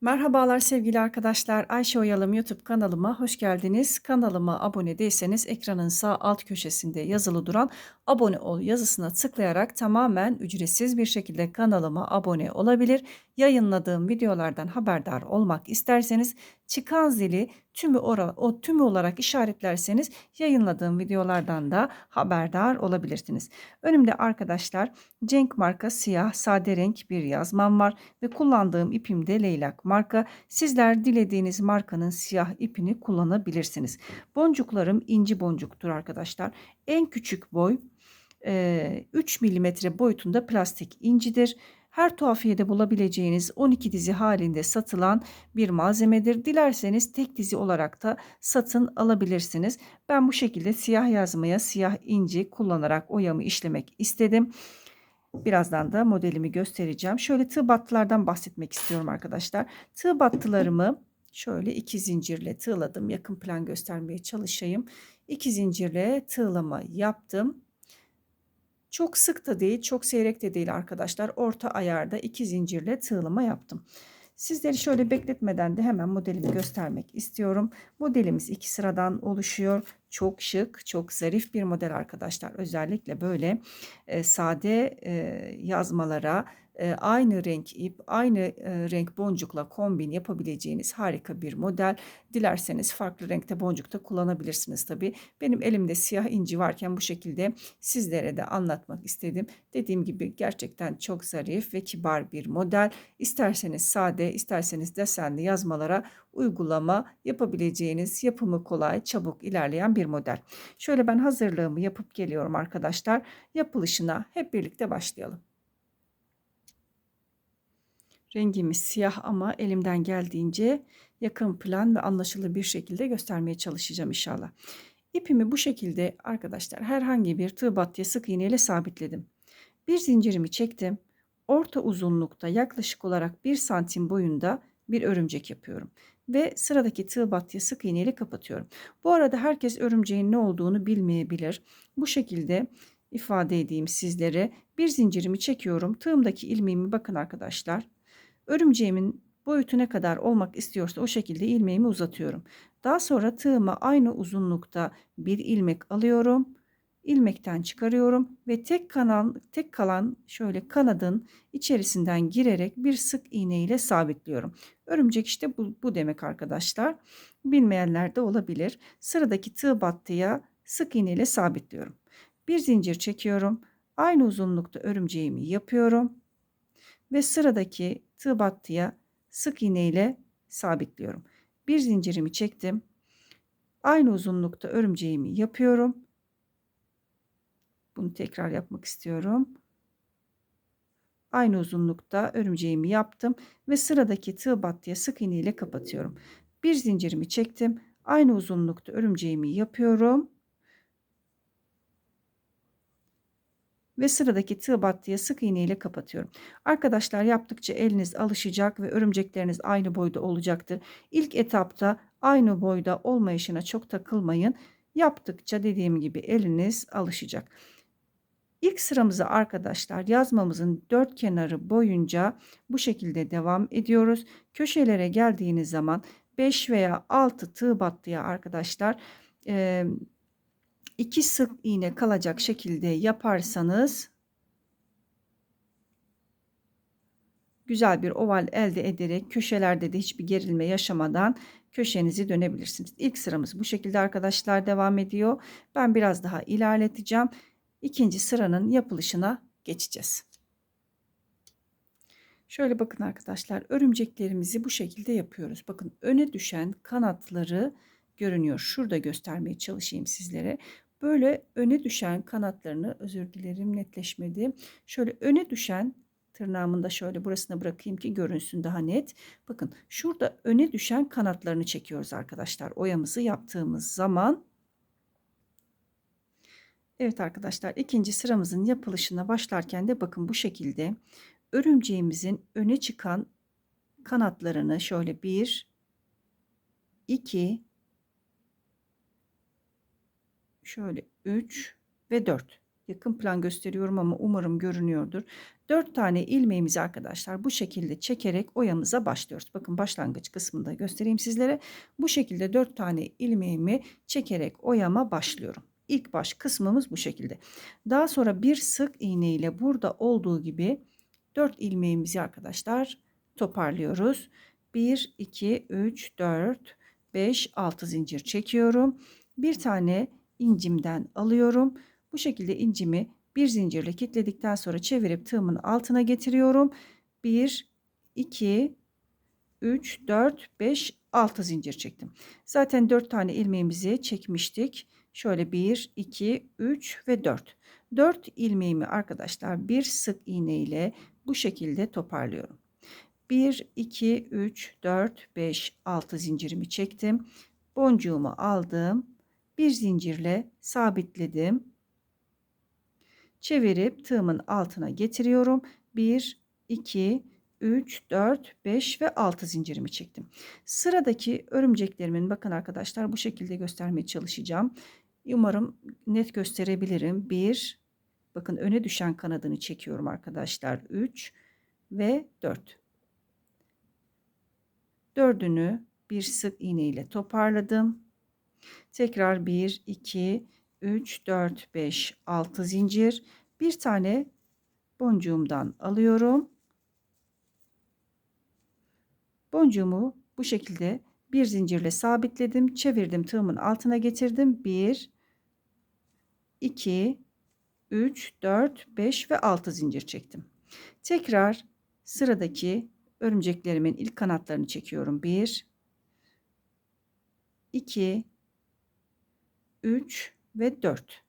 Merhabalar sevgili arkadaşlar. Ayşe Oyalım YouTube kanalıma hoş geldiniz. Kanalıma abone değilseniz ekranın sağ alt köşesinde yazılı duran abone ol yazısına tıklayarak tamamen ücretsiz bir şekilde kanalıma abone olabilir. Yayınladığım videolardan haberdar olmak isterseniz çıkan zili tümü, ora, o tümü olarak işaretlerseniz yayınladığım videolardan da haberdar olabilirsiniz. Önümde arkadaşlar Cenk marka siyah sade renk bir yazmam var ve kullandığım ipim de leylak marka. Sizler dilediğiniz markanın siyah ipini kullanabilirsiniz. Boncuklarım inci boncuktur arkadaşlar. En küçük boy 3 milimetre boyutunda plastik incidir. Her tuhafiyede bulabileceğiniz 12 dizi halinde satılan bir malzemedir. Dilerseniz tek dizi olarak da satın alabilirsiniz. Ben bu şekilde siyah yazmaya siyah inci kullanarak oyamı işlemek istedim. Birazdan da modelimi göstereceğim. Şöyle tığ battılardan bahsetmek istiyorum arkadaşlar. Tığ battılarımı şöyle iki zincirle tığladım. Yakın plan göstermeye çalışayım. İki zincirle tığlama yaptım. Çok sık da değil, çok seyrek de değil arkadaşlar. Orta ayarda iki zincirle tığlama yaptım. Sizleri şöyle bekletmeden de hemen modelimi göstermek istiyorum. Modelimiz iki sıradan oluşuyor. Çok şık, çok zarif bir model arkadaşlar. Özellikle böyle e, sade e, yazmalara, e, aynı renk ip, aynı e, renk boncukla kombin yapabileceğiniz harika bir model. Dilerseniz farklı renkte boncuk da kullanabilirsiniz tabii. Benim elimde siyah inci varken bu şekilde sizlere de anlatmak istedim. Dediğim gibi gerçekten çok zarif ve kibar bir model. İsterseniz sade, isterseniz desenli yazmalara uygulama yapabileceğiniz yapımı kolay, çabuk ilerleyen bir model. Şöyle ben hazırlığımı yapıp geliyorum arkadaşlar. Yapılışına hep birlikte başlayalım. Rengimiz siyah ama elimden geldiğince yakın plan ve anlaşılır bir şekilde göstermeye çalışacağım inşallah. İpimi bu şekilde arkadaşlar herhangi bir tığ battıya sık iğne ile sabitledim. Bir zincirimi çektim. Orta uzunlukta yaklaşık olarak 1 santim boyunda bir örümcek yapıyorum. Ve sıradaki tığ battıya sık iğne ile kapatıyorum. Bu arada herkes örümceğin ne olduğunu bilmeyebilir. Bu şekilde ifade edeyim sizlere. Bir zincirimi çekiyorum. Tığımdaki ilmeğimi bakın arkadaşlar Örümceğimin boyutu ne kadar olmak istiyorsa o şekilde ilmeğimi uzatıyorum. Daha sonra tığıma aynı uzunlukta bir ilmek alıyorum. ilmekten çıkarıyorum ve tek kanal tek kalan şöyle kanadın içerisinden girerek bir sık iğne ile sabitliyorum. Örümcek işte bu, bu demek arkadaşlar. Bilmeyenler de olabilir. Sıradaki tığ battıya sık iğne ile sabitliyorum. Bir zincir çekiyorum. Aynı uzunlukta örümceğimi yapıyorum ve sıradaki tığ battıya sık iğne ile sabitliyorum. Bir zincirimi çektim. Aynı uzunlukta örümceğimi yapıyorum. Bunu tekrar yapmak istiyorum. Aynı uzunlukta örümceğimi yaptım ve sıradaki tığ battıya sık iğne ile kapatıyorum. Bir zincirimi çektim. Aynı uzunlukta örümceğimi yapıyorum. Ve sıradaki tığ battıya sık iğne ile kapatıyorum. Arkadaşlar yaptıkça eliniz alışacak ve örümcekleriniz aynı boyda olacaktır. İlk etapta aynı boyda olmayışına çok takılmayın. Yaptıkça dediğim gibi eliniz alışacak. İlk sıramızı arkadaşlar yazmamızın dört kenarı boyunca bu şekilde devam ediyoruz. Köşelere geldiğiniz zaman 5 veya 6 tığ battıya arkadaşlar iki sık iğne kalacak şekilde yaparsanız güzel bir oval elde ederek köşelerde de hiçbir gerilme yaşamadan köşenizi dönebilirsiniz. İlk sıramız bu şekilde arkadaşlar devam ediyor. Ben biraz daha ilerleteceğim. İkinci sıranın yapılışına geçeceğiz. Şöyle bakın arkadaşlar örümceklerimizi bu şekilde yapıyoruz. Bakın öne düşen kanatları görünüyor. Şurada göstermeye çalışayım sizlere. Böyle öne düşen kanatlarını özür dilerim netleşmedi. Şöyle öne düşen tırnağımın da şöyle burasına bırakayım ki görünsün daha net. Bakın şurada öne düşen kanatlarını çekiyoruz arkadaşlar. Oyamızı yaptığımız zaman Evet arkadaşlar ikinci sıramızın yapılışına başlarken de bakın bu şekilde örümceğimizin öne çıkan kanatlarını şöyle bir, iki şöyle 3 ve 4 yakın plan gösteriyorum ama umarım görünüyordur. 4 tane ilmeğimizi arkadaşlar bu şekilde çekerek oyamıza başlıyoruz. Bakın başlangıç kısmında göstereyim sizlere. Bu şekilde 4 tane ilmeğimi çekerek oyama başlıyorum. İlk baş kısmımız bu şekilde. Daha sonra bir sık iğne ile burada olduğu gibi 4 ilmeğimizi arkadaşlar toparlıyoruz. 1, 2, 3, 4, 5, 6 zincir çekiyorum. Bir tane incimden alıyorum. Bu şekilde incimi bir zincirle kilitledikten sonra çevirip tığımın altına getiriyorum. 1, 2, 3, 4, 5, 6 zincir çektim. Zaten 4 tane ilmeğimizi çekmiştik. Şöyle 1, 2, 3 ve 4. 4 ilmeğimi arkadaşlar bir sık iğne ile bu şekilde toparlıyorum. 1, 2, 3, 4, 5, 6 zincirimi çektim. Boncuğumu aldım. Bir zincirle sabitledim. Çevirip tığımın altına getiriyorum. 1, 2, 3, 4, 5 ve 6 zincirimi çektim. Sıradaki örümceklerimin bakın arkadaşlar bu şekilde göstermeye çalışacağım. Umarım net gösterebilirim. 1, bakın öne düşen kanadını çekiyorum arkadaşlar. 3 ve 4. Dördünü bir sık iğne ile toparladım. Tekrar 1, 2, 3, 4, 5, 6 zincir. Bir tane boncuğumdan alıyorum. Boncuğumu bu şekilde bir zincirle sabitledim. Çevirdim tığımın altına getirdim. 1, 2, 3, 4, 5 ve 6 zincir çektim. Tekrar sıradaki örümceklerimin ilk kanatlarını çekiyorum. 1 2 3 ve 4.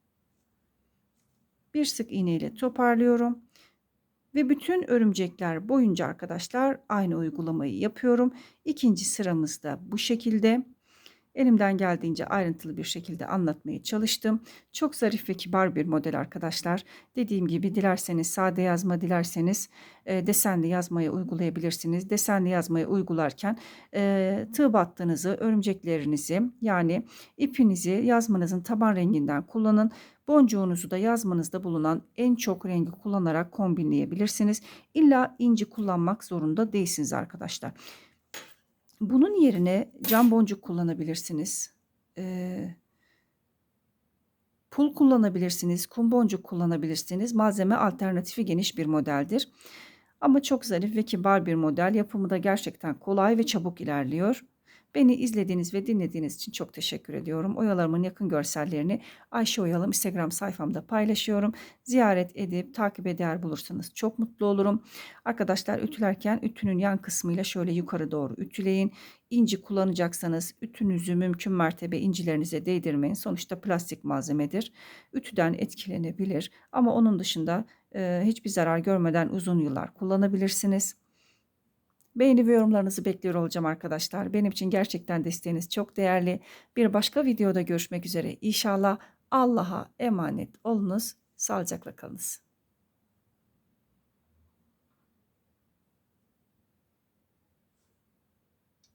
Bir sık iğne ile toparlıyorum. Ve bütün örümcekler boyunca arkadaşlar aynı uygulamayı yapıyorum. İkinci sıramızda bu şekilde. Elimden geldiğince ayrıntılı bir şekilde anlatmaya çalıştım. Çok zarif ve kibar bir model arkadaşlar. Dediğim gibi dilerseniz sade yazma, dilerseniz e, desenli yazmaya uygulayabilirsiniz. Desenli yazmaya uygularken e, tığ battığınızı, örümceklerinizi yani ipinizi yazmanızın taban renginden kullanın. Boncuğunuzu da yazmanızda bulunan en çok rengi kullanarak kombinleyebilirsiniz. İlla inci kullanmak zorunda değilsiniz arkadaşlar. Bunun yerine cam boncuk kullanabilirsiniz. Ee, pul kullanabilirsiniz. Kum boncuk kullanabilirsiniz. Malzeme alternatifi geniş bir modeldir. Ama çok zarif ve kibar bir model. Yapımı da gerçekten kolay ve çabuk ilerliyor. Beni izlediğiniz ve dinlediğiniz için çok teşekkür ediyorum. Oyalarımın yakın görsellerini Ayşe Oyalım Instagram sayfamda paylaşıyorum. Ziyaret edip takip eder bulursanız çok mutlu olurum. Arkadaşlar ütülerken ütünün yan kısmıyla şöyle yukarı doğru ütüleyin. İnci kullanacaksanız ütünüzü mümkün mertebe incilerinize değdirmeyin. Sonuçta plastik malzemedir. Ütüden etkilenebilir ama onun dışında e, hiçbir zarar görmeden uzun yıllar kullanabilirsiniz. Beğeni ve yorumlarınızı bekliyor olacağım arkadaşlar. Benim için gerçekten desteğiniz çok değerli. Bir başka videoda görüşmek üzere. İnşallah Allah'a emanet olunuz. Sağlıcakla kalınız.